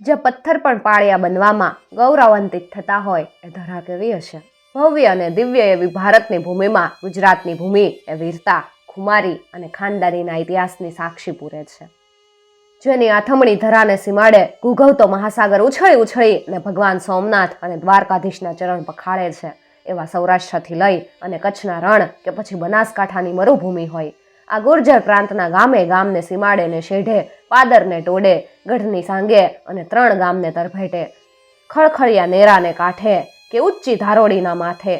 જે પથ્થર પણ પાળિયા બનવામાં ગૌરવાન્વિત થતા હોય એ ધરા કેવી હશે? ભવ્ય અને દિવ્ય એવી ભારતની ભૂમિમાં ગુજરાતની ભૂમિ એ વીરતા, ખુમારી અને ખાનદારીના ઇતિહાસની સાક્ષી પૂરે છે. જેની આથમણી ધરાને સીમાડે ગુગવતો મહાસાગર ઉછળી ઉછળી અને ભગવાન સોમનાથ અને દ્વારકાધીશના ચરણ પખાડે છે, એવા સૌરાષ્ટ્રથી લઈ અને કચ્છના રણ કે પછી બનાસકાંઠાની મરુભૂમિ હોય આ ગુર્જર પ્રાંતના ગામે ગામને સીમાડે ને શેઢે, પાદરને ટોડે ગઢની સાંગે અને ત્રણ ગામને તરભેટે ખળખળિયા નેરાને કાંઠે કે ઊંચી ધારોડીના માથે.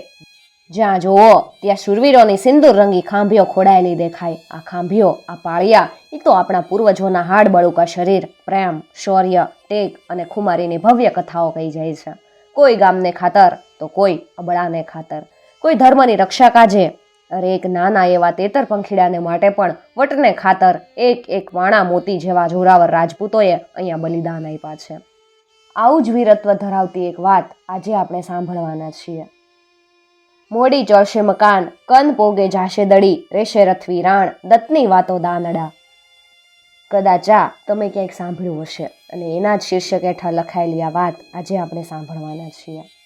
જ્યાં જુઓ, ત્યાં શૂરવીરોની સિંદૂર રંગી ખાંભીઓ ખોડાયેલી દેખાય. આ ખાંભીઓ, આ પાળિયા એ તો આપણા પૂર્વજોના હાડ બળુકા શરીર, પ્રેમ, શૌર્ય ટેક અને ખુમારીની ભવ્ય કથાઓ કહી જાય છે. કોઈ ગામને ખાતર, તો કોઈ અબળાને ખાતર. કોઈ ધર્મની રક્ષા કાજે અરે એક નાના એવા તેતર પંખીડાને માટે પણ વટને ખાતર એક એક વાણા મોતી જેવા જોરાવર રાજપૂતોએ અહીંયા બલિદાન આપ્યા છે. આવું જ વીરત્વ ધરાવતી એક વાત આજે આપણે સાંભળવાના છીએ. મોડી ચડશે મકાન, કન પોગે જાશે દડી, રેશે રથવી રાણ, દત્તની વાતો દાનડા. કદાચ તમે ક્યાંક સાંભળ્યું હશે અને એના જ શીર્ષક હેઠળ લખાયેલી આ વાત આજે આપણે સાંભળવાના છીએ.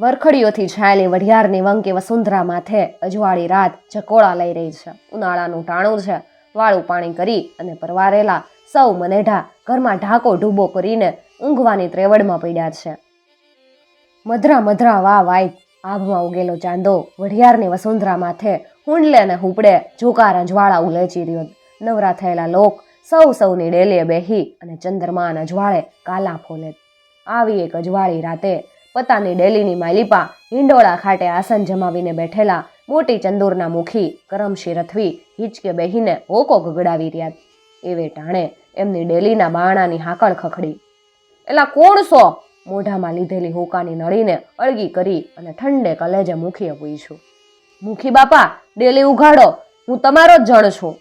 વરખડીઓથી છાયેલી વઢિયારની વંકે વસુંધરા માથે અજવાળી રાત ચકોળા લઈ રહી છે. ઉનાળાનું ટાણું છે. વાળું પાણી કરી અને પરવારેલા સૌ મનેઢા ઘરમાં ઢાકો ઢૂબો કરીને ઊંઘવાની ત્રેવડમાં પડ્યા છે. મધરા મધરા વા વાય આભમાં ઉગેલો ચાંદો વઢિયારની વસુંધરા માથે હુંડલે ને હુપડે જોકાર અજવાળા ઉલેચી રહ્યો નવરા થયેલા લોક સૌ સૌની ડેલીએ બેહી અને ચંદ્રમાન અજવાળે કાલા ફોલે. આવી એક અજવાળી રાતે પતાની ડેલીની માલિપા હિંડોળા ખાટે આસન જમાવીને બેઠેલા મોટી ચંદુરના મુખી કરમશી રથવી હિચકે બેહીને હોકો ગગડાવી રહ્યા. એવે ટાણે એમની ડેલીના બાણાની હાકળ ખખડી. એલા કોણ સો મોઢામાં લીધેલી હોકાની નળીને અળગી કરી અને ઠંડે કલેજે મુખીએ પૂછ્યું. મુખી બાપા, ડેલી ઉઘાડો. હું તમારો જ જણ છું.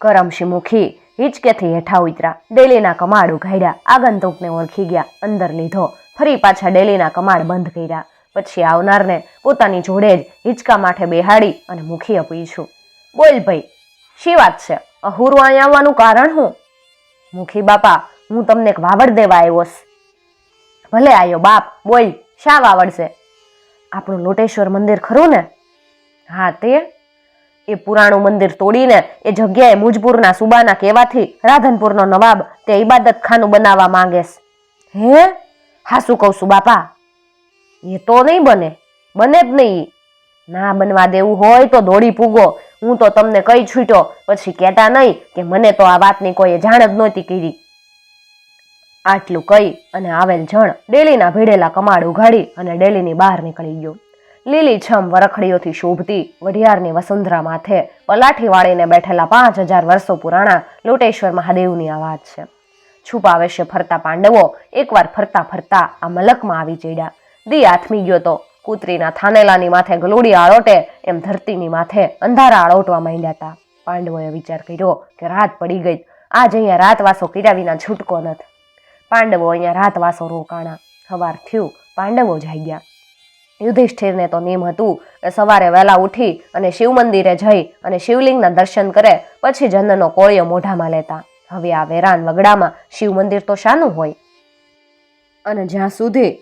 કરમશી મુખી હિંચકેથી હેઠા ઉતરા ડેલીના કમાડ ઉઘાડ્યા આગંતુકને ઓળખી ગયા. અંદર લીધો ફરી પાછા ડેલીના કમાડ બંધ કર્યા. પછી આવનારને પોતાની જોડે જ હિંચકા માથે બેહાડી અને મુખીએ છું બોલ ભાઈ, શી વાત છે? અહુરું અહીંયા આવવાનું કારણ હું? મુખી બાપા, હું તમને એક વાવડ દેવા આવ્યો ભલે આવ્યો બાપ, બોલ, શા વાવડશે આપણું લોટેશ્વર મંદિર ખરું ને? હા તે. એ પુરાણું મંદિર તોડીને એ જગ્યાએ મુજપુરના સુબાના કહેવાથી રાધનપુરનો નવાબ તે ઇબાદત ખાનું બનાવવા માંગે હે? હા શું કહું છું, બાપા. એ તો નહીં બને. બને જ નહીં. ના બનવા દેવું હોય તો દોડી પૂગો હું તો તમને કઈ છૂટ્યો. પછી કહેતા નહીં કે મને તો આ વાતની કોઈએ જાણ જ નહોતી કરી. આટલું કહી અને આવેલ જણ ડેલીના ભીડેલા કમાડ ઉઘાડી અને ડેલીની બહાર નીકળી ગયો. લીલી છમ વરખડીઓથી શોભતી વઢિયારની વસુંધરા માથે પલાઠી વાળીને બેઠેલા પાંચ હજાર વર્ષો પુરાણા લોટેશ્વર મહાદેવની આ વાત છે. છુપાવેશે ફરતા પાંડવો. એકવાર ફરતા ફરતા આ મલકમાં આવી ચડ્યા. દી આથમી ગયો તો. કૂતરીના થાનેલાની માથે ગલોડી આળોટે, એમ ધરતીની માથે અંધારા આળોટવા માંડ્યા હતા પાંડવોએ વિચાર કર્યો કે રાત પડી ગઈ. આજ અહીંયા રાતવાસો કર્યા વિના છૂટકો નથી. પાંડવો અહીંયા રાતવાસો રોકાણા. સવાર થયું, પાંડવો જાગ્યા યુધિષ્ઠિરને તો નેમ હતું કે સવારે વહેલા ઉઠી અને શિવ મંદિરે જઈ અને શિવલિંગના દર્શન કરે, પછી જન્નનો કોળિયો મોઢામાં લેતા. હવે આ વેરાન વગડામાં શિવ મંદિર તો શાનું હોય. અને જ્યાં સુધી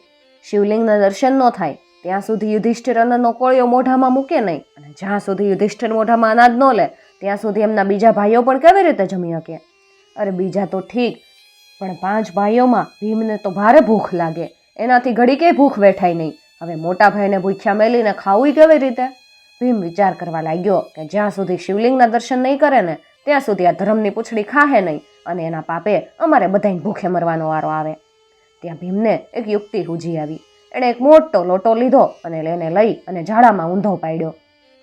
શિવલિંગના દર્શન ન થાય, ત્યાં સુધી યુધિષ્ઠિર અન્નનો કોળિયો મોઢામાં મૂકે નહીં. અને જ્યાં સુધી યુધિષ્ઠિર મોઢામાં અનાજ ન લે, ત્યાં સુધી એમના બીજા ભાઈઓ પણ કેવી રીતે જમી શકે? અરે બીજા તો ઠીક, પણ પાંચ ભાઈઓમાં ભીમને તો ભારે ભૂખ લાગે. એનાથી ઘડી કે ભૂખ વેઠાય નહીં. હવે મોટા ભાઈને ભૂખ્યા મેલીને ખાવું કેવી રીતે? ભીમ વિચાર કરવા લાગ્યો કે જ્યાં સુધી શિવલિંગના દર્શન નહીં કરે ને ત્યાં સુધી આ ધર્મની પૂંછડી ખાહે નહીં અને એના પાપે અમારે બધાને ભૂખે મરવાનો વારો આવે. ત્યાં ભીમને એક યુક્તિ સૂજી આવી. એણે એક મોટો લોટો લીધો અને એને લઈ અને ઝાડામાં ઊંધો પાડ્યો.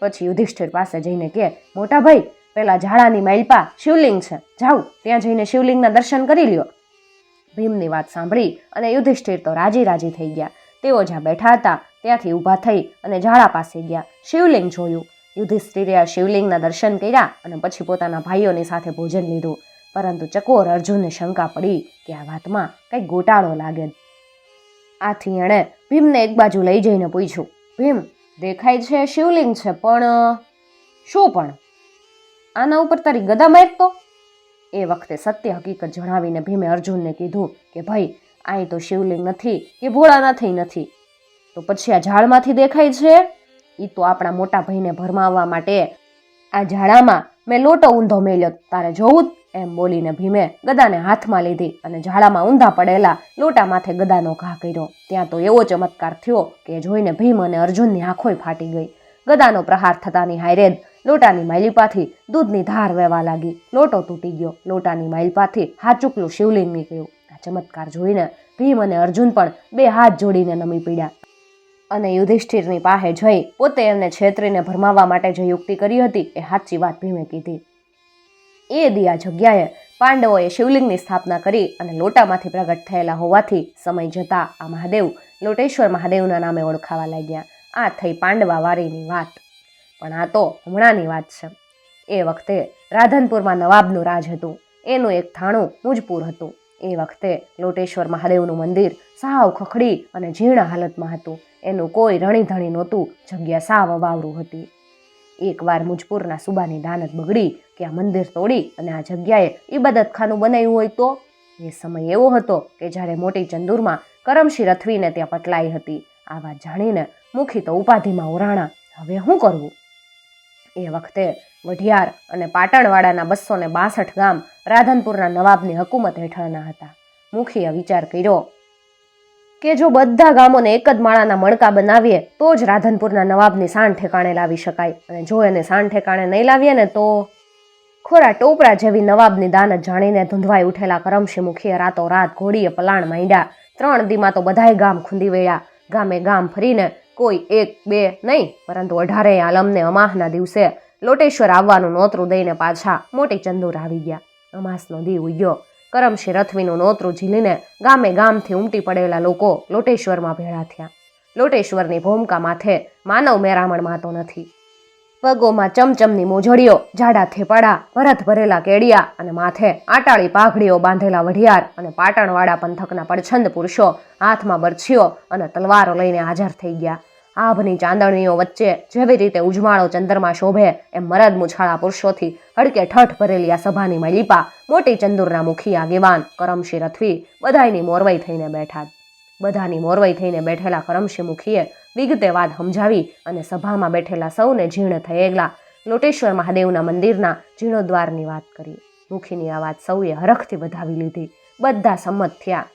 પછી યુધિષ્ઠિર પાસે જઈને કે મોટા ભાઈ, પેલા ઝાડાની માઇલપા શિવલિંગ છે. જાઓ, ત્યાં જઈને શિવલિંગના દર્શન કરી લ્યો. ભીમની વાત સાંભળી અને યુધિષ્ઠિર તો રાજી રાજી થઈ ગયા. તેઓ જ્યાં બેઠા હતા ત્યાંથી ઊભા થઈ અને ઝાડા પાસે ગયા. શિવલિંગ જોયું. યુધિષ્ઠિરે આ શિવલિંગના દર્શન કર્યા અને પછી પોતાના ભાઈઓની સાથે ભોજન લીધું. પરંતુ ચકોર અર્જુનને શંકા પડી કે આ વાતમાં કંઈક ગોટાળો લાગે. આથી એણે ભીમને એક બાજુ લઈ જઈને પૂછ્યું, ભીમ, દેખાય છે શિવલિંગ છે, પણ, શું પણ? આના ઉપર તારી ગદા મારતો એ વખતે સત્ય હકીકત જણાવીને ભીમે અર્જુનને કીધું કે, ભાઈ અહીં તો શિવલિંગ નથી કે ભોળાનાથી નથી. તો પછી આ ઝાડમાંથી દેખાય છે એ તો આપણા મોટા ભાઈને ભરમાવવા માટે આ ઝાડામાં મેં લોટો ઊંધો મેલ્યો. તારે જોવું? એમ બોલીને ભીમે ગદાને હાથમાં લીધી અને ઝાડામાં ઊંધા પડેલા લોટા માથે ગદાનો ઘા કર્યો. ત્યાં તો એવો ચમત્કાર થયો કે જોઈને ભીમ અને અર્જુનની આંખોય ફાટી ગઈ. ગદાનો પ્રહાર થતાની હાયરે જ લોટાની માઇલપાથી દૂધની ધાર વહેવા લાગી. લોટો તૂટી ગયો. લોટાની માઇલપાથી હાચુકલું શિવલિંગ નીકળ્યું આ ચમત્કાર જોઈને ભીમ અને અર્જુન પણ બે હાથ જોડીને નમી પડ્યા. અને યુધિષ્ઠિરની પાસે જઈ પોતે એમને છેતરીને ભરમાવવા માટે જે યુક્તિ કરી હતી એ સાચી વાત ભીમે કીધી. એ દિયા જગ્યાએ પાંડવોએ શિવલિંગની સ્થાપના કરી અને લોટામાંથી પ્રગટ થયેલા હોવાથી સમય જતા આ મહાદેવ લોટેશ્વર મહાદેવના નામે ઓળખાવા લાગ્યા. આ થઈ પાંડવા વારીની વાત. પણ આ તો હમણાંની વાત છે. એ વખતે રાધનપુરમાં નવાબનું રાજ હતું. એનું એક થાણું મુજપુર હતું. એ વખતે લોટેશ્વર મહાદેવનું મંદિર સાવ ખખડી અને જીર્ણ હાલતમાં હતું. એનું કોઈ રણીધણી નહોતું, જગ્યા સાવ વાવરું હતી. એકવાર મુજપુરના સુબાની દાનત બગડી કે આ મંદિર તોડી અને આ જગ્યાએ ઇબાદતખાનું બનાવ્યું હોય તો? એ સમય એવો હતો કે જ્યારે મોટી ચંદુરમાં કરમશી રથવીને ત્યાં પટલાઈ હતી. આ વાત જાણીને મુખી તો ઉપાધિમાં ઓરાણા, હવે શું કરવું? એ વખતે વઢિયાર અને પાટણવાડાના બસો ને બાસઠ ગામ રાધનપુરના નવાબની હકુમત હેઠળના હતા. મુખીએ વિચાર કર્યો કે જો બધા ગામોને એક જ માળાના મણકા બનાવીએ, તો જ રાધનપુરના નવાબની સાણ ઠેકાણે લાવી શકાય. અને જો એને સાણ ઠેકાણે નહીં લાવીએ ને, તો ખોરા ટોપરા જેવી નવાબની દાનત જાણીને ધૂંધવાઈ ઉઠેલા કરમશી મુખીએ રાતો રાત ઘોડીએ પલાણ માંડ્યા. ત્રણ દીમાં તો બધાય ગામ ખૂંદી વળ્યા. ગામે ગામ ફરીને કોઈ એક, બે નહીં, પરંતુ અઢારે આલમને અમાહના દિવસે લોટેશ્વર આવવાનું નોતરું દઈને પાછા મોટી ચંદુર આવી ગયા. અમાસનો દી ઉગ્યો. કરમશી રથવીનું નોતરું ઝીલીને ગામે ગામથી ઉમટી પડેલા લોકો લોટેશ્વરમાં ભેળા થયા. લોટેશ્વરની ભૂમકા માથે માનવ મેરામણ માતો નથી. પગોમાં ચમચમની મોજડીઓ, જાડા થેપાડા, ભરત ભરેલા કેડિયા અને માથે આટાળી પાઘડીઓ બાંધેલા વઢિયાર અને પાટણવાડા પંથકના પડછંદ પુરુષો હાથમાં બરછીઓ અને તલવારો લઈને હાજર થઈ ગયા. આભની ચાંદણીઓ વચ્ચે જેવી રીતે ઉજમાળો ચંદ્રમાં શોભે એમ મરદ મુછાળા પુરુષોથી હડકે ઠઠ ભરેલી આ સભાની મલિપા મોટી ચંદુરના મુખી આગેવાન કરમશી રથવી બધાયની મોરવાઈ થઈને બેઠા. બધાની મોરવાઈ થઈને બેઠેલા કરમશી મુખીએ વિગતે વાત સમજાવી અને સભામાં બેઠેલા સૌને જીર્ણ થયેલા લોટેશ્વર મહાદેવના મંદિરના જીર્ણોદ્વારની વાત કરી. મુખીની આ વાત સૌએ હરખથી વધાવી લીધી. બધા સંમત થયા.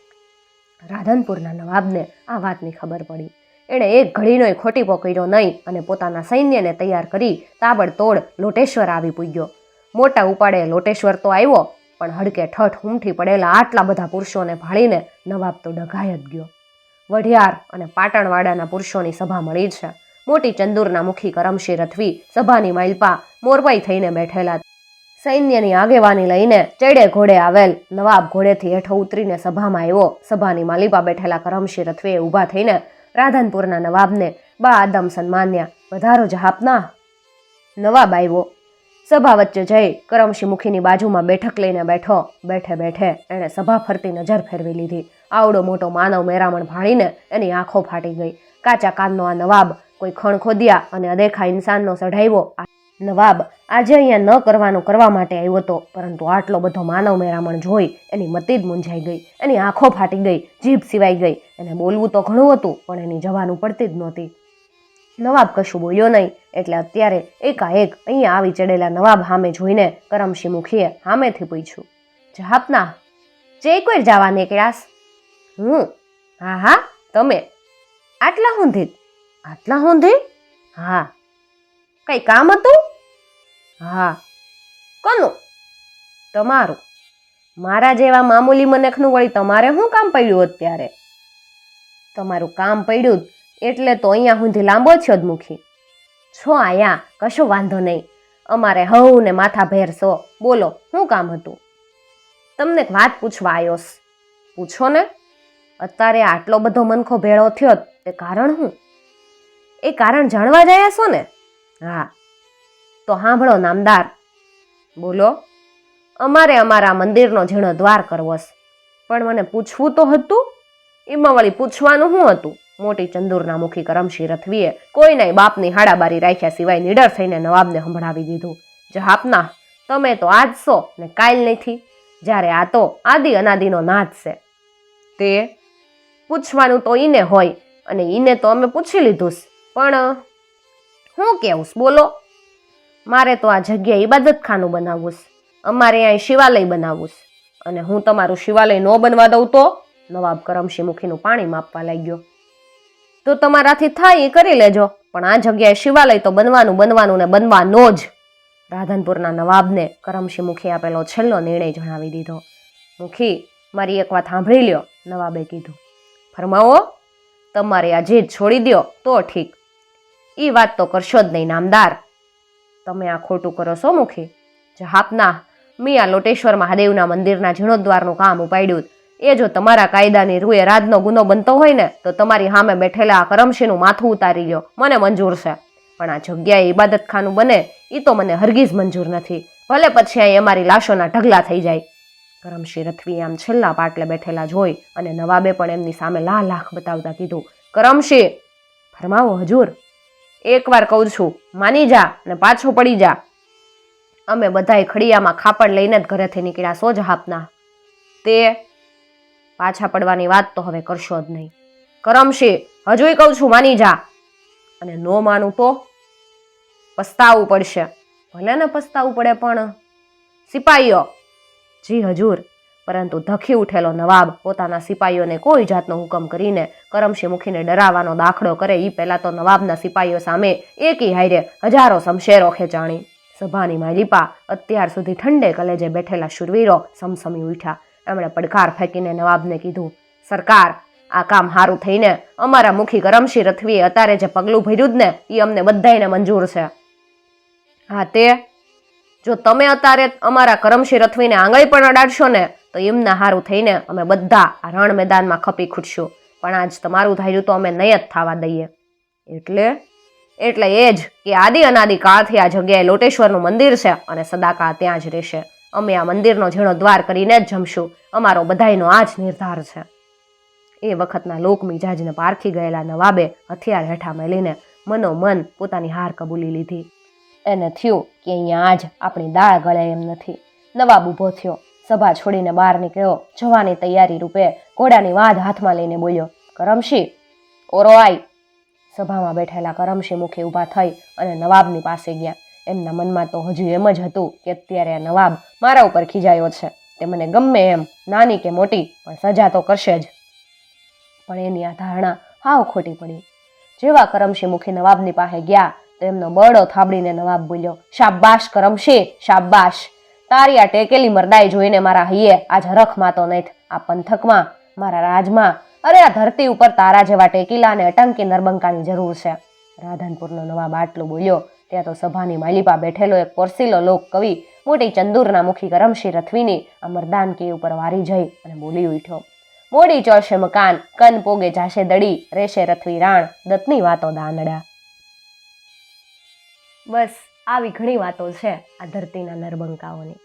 રાધનપુરના નવાબને આ વાતની ખબર પડી. એણે એક ઘડીનોય ખોટીપો કર્યો નહીં અને પોતાના સૈન્યને તૈયાર કરી તાબડતોડ લોટેશ્વર આવી પૂગ્યો. મોટા ઉપાડે લોટેશ્વર તો આવ્યો, પણ હડકે ઠઠ હુમઠી પડેલા આટલા બધા પુરુષોને ભાળીને નવાબ તો ડઘાય જ ગયો. વઢિયાર અને પાટણવાડાના પુરુષોની સભા મળી છે. મોટી ચંદુરના મુખી કરમશી રથવી સભાની માઇલપા મોરવાઈ થઈને બેઠેલા. સૈન્યની આગેવાની લઈને ચડે ઘોડે આવેલ નવાબ ઘોડેથી હેઠો ઉતરીને સભામાં આવ્યો. સભાની માલિપા બેઠેલા કરમશી રથવીએ ઊભા થઈને રાધનપુરના નવાબને બા આદમ સન્માન્યા. વધારો જહાપના નવાબ આવ્યો. સભા વચ્ચે જઈ કરમશી મુખીની બાજુમાં બેઠક લઈને બેઠો. બેઠે બેઠે એણે સભા ફરતી નજર ફેરવી લીધી. આવડો મોટો માનવ મેરામણ ભાળીને એની આંખો ફાટી ગઈ. કાચા કાનનો આ નવાબ કોઈ ખણ ખોદ્યા અને અદેખા ઇન્સાનનો સઢાવ્યો. આ નવાબ આજે અહીંયા ન કરવાનું કરવા માટે આવ્યો હતો, પરંતુ આટલો બધો માનવ મેરામણ જોઈ એની મતી જ મૂંઝાઈ ગઈ, એની આંખો ફાટી ગઈ, જીભ સિવાઈ ગઈ, એને બોલવું તો ઘણું હતું, પણ એની જવાનું પડતી જ નહોતી. નવાબ કશું બોલ્યો નહીં, એટલે અત્યારે એકાએક અહીંયા આવી ચડેલા નવાબ સામે જોઈને કરમશી મુખીએ સામેથી પૂછ્યું, જહાપના, જે કોઈ જવા નીકળ્યાસ હું? હા હા, તમે. આટલા ઊંધી આટલા ઊંધી હા. કઈ કામ હતું? હા, કોનું? તમારું. મારા જેવા મામૂલી મનખનું વળી તમારે શું કામ પડ્યું અત્યારે? તમારું કામ પડ્યું એટલે તો અહીંયા સુધી લાંબો થયો જ મુખી છો આયા, કશો વાંધો નહીં. અમારે હવ ને માથા ભેર છો બોલો, શું કામ હતું? તમને એક વાત પૂછવા આવ્યોસ છ. પૂછો ને. અત્યારે આટલો બધો મનખો ભેળો થયો તે કારણ શું? એ કારણ જાણવા જયા છો ને? હા. તો સાંભળો નામદાર. બોલો, અમારે અમારા મંદિરનો ઝીણો દ્વાર કરવો છે. પણ મને પૂછવું તો હતું. એમાં વળી પૂછવાનું શું હતું? મોટી ચંદુરના મુખી કરમશી રથવીએ કોઈના બાપની હાડાબારી રાખ્યા સિવાય નીડર થઈને નવાબને સંભળાવી દીધું. જહાપના, તમે તો આજ છો ને કાલ નથી. જ્યારે આ તો આદિ અનાદિનો નાદ છે. તે પૂછવાનું તો ઈને હોય અને ઈને તો અમે પૂછી લીધું પણ હું કેવું બોલો. મારે તો આ જગ્યાએ ઇબાદતખાનું બનાવવું છે. અમારે અહીં શિવાલય બનાવવું છે. અને હું તમારું શિવાલય ન બનવા દઉં તો? નવાબ કરમશી મુખીનું પાણી માપવા લાગ્યો. તો તમારાથી થાય એ કરી લેજો. પણ આ જગ્યાએ શિવાલય તો બનવાનું બનવાનું ને બનવાનો જ. રાધનપુરના નવાબને કરમશી મુખી આપેલો છેલ્લો નિર્ણય જણાવી દીધો. મુખી, મારી એક વાત સાંભળી લ્યો, નવાબે કીધું. ફરમાવો, તમારે આ જીદ છોડી દ્યો તો ઠીક. એ વાત તો કરશો જ નહીં, નામદાર. તમે આ ખોટું કરો છો, મુખી? જહાપના, મિયા લોટેશ્વર મહાદેવના મંદિરના જીર્ણોદ્વારનું કામ ઉપાડ્યું એ જો તમારા કાયદાની રૂએ રાજનો ગુનો બનતો હોય ને, તો તમારી સામે બેઠેલા આ કરમશીનું માથું ઉતારી લ્યો. મને મંજૂર છે. પણ આ જગ્યાએ ઇબાદતખાનું બને એ તો મને હરગીઝ મંજૂર નથી. ભલે પછી અહીં અમારી લાશોના ઢગલા થઈ જાય. કરમશી રથવી આમ છેલ્લા પાટલે બેઠેલા જોઈ અને નવાબે પણ એમની સામે લાખ લાખ બતાવતા કીધું, કરમશી, ફરમાવો હજુર. એકવાર કહું છું, માની જા ને પાછો પડી જા. અમે બધાય ખડિયામાં ખાપડ લઈને જ ઘરેથી નીકળ્યા, સોજ હાપના તે પાછા પડવાની વાત તો હવે કરશો જ નહીં. કરમશી હજુય કહું છું, માની જા. અને નો માનું તો પસ્તાવવું પડશે. ભલે ને પસ્તાવવું પડે પણ સિપાહીઓ જી હજુર. પરંતુ ધખી ઉઠેલો નવાબ પોતાના સિપાહીઓને કોઈ જાતનો હુકમ કરીને કરમશી મુખીને ડરાવવાનો દાખલો કરે એ પહેલાં તો નવાબના સિપાહીઓ સામે એકી હાયરે હજારો શમશેરો ખેંચાણી. સભાની માલિપા અત્યાર સુધી ઠંડે કલેજે બેઠેલા શુરવીરો સમસમી ઉઠ્યા. એમણે પડકાર ફેંકીને નવાબને કીધું, સરકાર, આ કામ સારું થઈને અમારા મુખી કરમશી રથવીએ અત્યારે જે પગલું ભર્યું જ ને એ અમને બધાને મંજૂર છે. હા, તે? જો તમે અત્યારે અમારા કરમશી રથવીને આંગળી પણ અડાડશો ને તો એમના હારું થઈને અમે બધા રણ મેદાનમાં ખપી ખૂટશું. પણ આજ તમારું ધાર્યું તો અમે નહીં જ થવા દઈએ. એટલે? એટલે એ જ કે આદિ અનાદિ કાળથી આ જગ્યાએ લોટેશ્વરનું મંદિર છે અને સદાકાળ ત્યાં જ રહેશે. અમે આ મંદિરનો જીર્ણોદ્વાર દ્વાર કરીને જ જમશું. અમારો બધાયનો આ જ નિર્ધાર છે. એ વખતના લોક મિજાજને પારખી ગયેલા નવાબે હથિયાર હેઠા મેલીને મનોમન પોતાની હાર કબૂલી લીધી. એને થયું કે અહીંયા આજ આપણી દાળ ગળે એમ નથી. નવાબ ઊભો થયો. સભા છોડીને બહાર નીકળ્યો. જવાની તૈયારી રૂપે ઘોડાની વાદ હાથમાં લઈને બોલ્યો, કરમશી, ઓરો આઈ. સભામાં બેઠેલા કરમશી મુખી ઊભા થઈ અને નવાબની પાસે ગયા. એમના મનમાં તો હજુ એમ જ હતું કે અત્યારે આ નવાબ મારા ઉપર ખીજાયો છે. તે મને ગમે એમ, નાની કે મોટી, પણ સજા તો કરશે જ. પણ એની આ ધારણા હાવ ખોટી પડી. જેવા કરમશી મુખી નવાબની પાસે ગયા, તો એમનો બરડો થાબડીને નવાબ બોલ્યો, શાબાશ કરમશી, શાબાશ. ટેકેલી મરદાઈ જોઈને મારા હૈયે આજ હરખ માતો નહીં આ પંથકમાં, મારા રાજમાં, અરે આ ધરતી ઉપર તારા જેવા ટેકીલા અને અટંકી નરબંકાની જરૂર છે. રાધનપુરનો નવાબ આટલું બોલ્યો, ત્યાં તો સભાની માલિપા બેઠેલો એક પોરસીલો લોક કવિ, મોટી ચંદુરના મુખી કરમશી રથવીની આ મરદાનકી ઉપર વારી જઈ અને બોલી ઉઠ્યો, મોડી ચોળશે મકાન, કન પોગે જાશે દડી, રેશે રથવી રાણ, દત્તની વાતો દાનડા. બસ, આવી ઘણી વાતો છે આ ધરતીના નરબંકાઓની.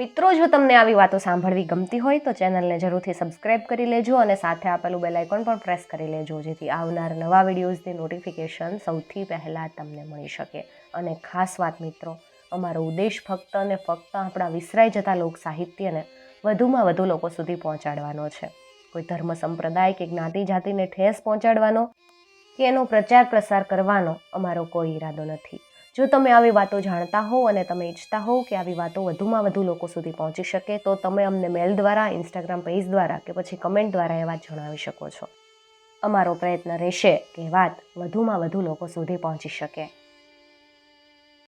મિત્રો, જો તમને આવી વાતો સાંભળવી ગમતી હોય તો ચેનલને જરૂરથી સબસ્ક્રાઇબ કરી લેજો અને સાથે આપેલું બેલ પણ પ્રેસ કરી લેજો, જેથી આવનાર નવા વિડીયોઝની નોટિફિકેશન સૌથી પહેલાં તમને મળી શકે. અને ખાસ વાત મિત્રો, અમારો ઉદ્દેશ ફક્ત અને ફક્ત આપણા વિસરાઈ જતા લોક સાહિત્યને વધુમાં વધુ લોકો સુધી પહોંચાડવાનો છે. કોઈ ધર્મ સંપ્રદાય કે જ્ઞાતિ જાતિને ઠેસ પહોંચાડવાનો કે એનો પ્રચાર પ્રસાર કરવાનો અમારો કોઈ ઈરાદો નથી. જો તમે આવી વાતો જાણતા હો અને તમે ઈચ્છતા હો કે આવી વાતો વધુમાં વધુ લોકો સુધી પહોંચી શકે, તો તમે અમને મેલ દ્વારા, ઇન્સ્ટાગ્રામ પેજ દ્વારા કે પછી કમેન્ટ દ્વારા એ વાત જણાવી શકો છો. અમારો પ્રયત્ન રહેશે કે વાત વધુમાં વધુ લોકો સુધી પહોંચી શકે.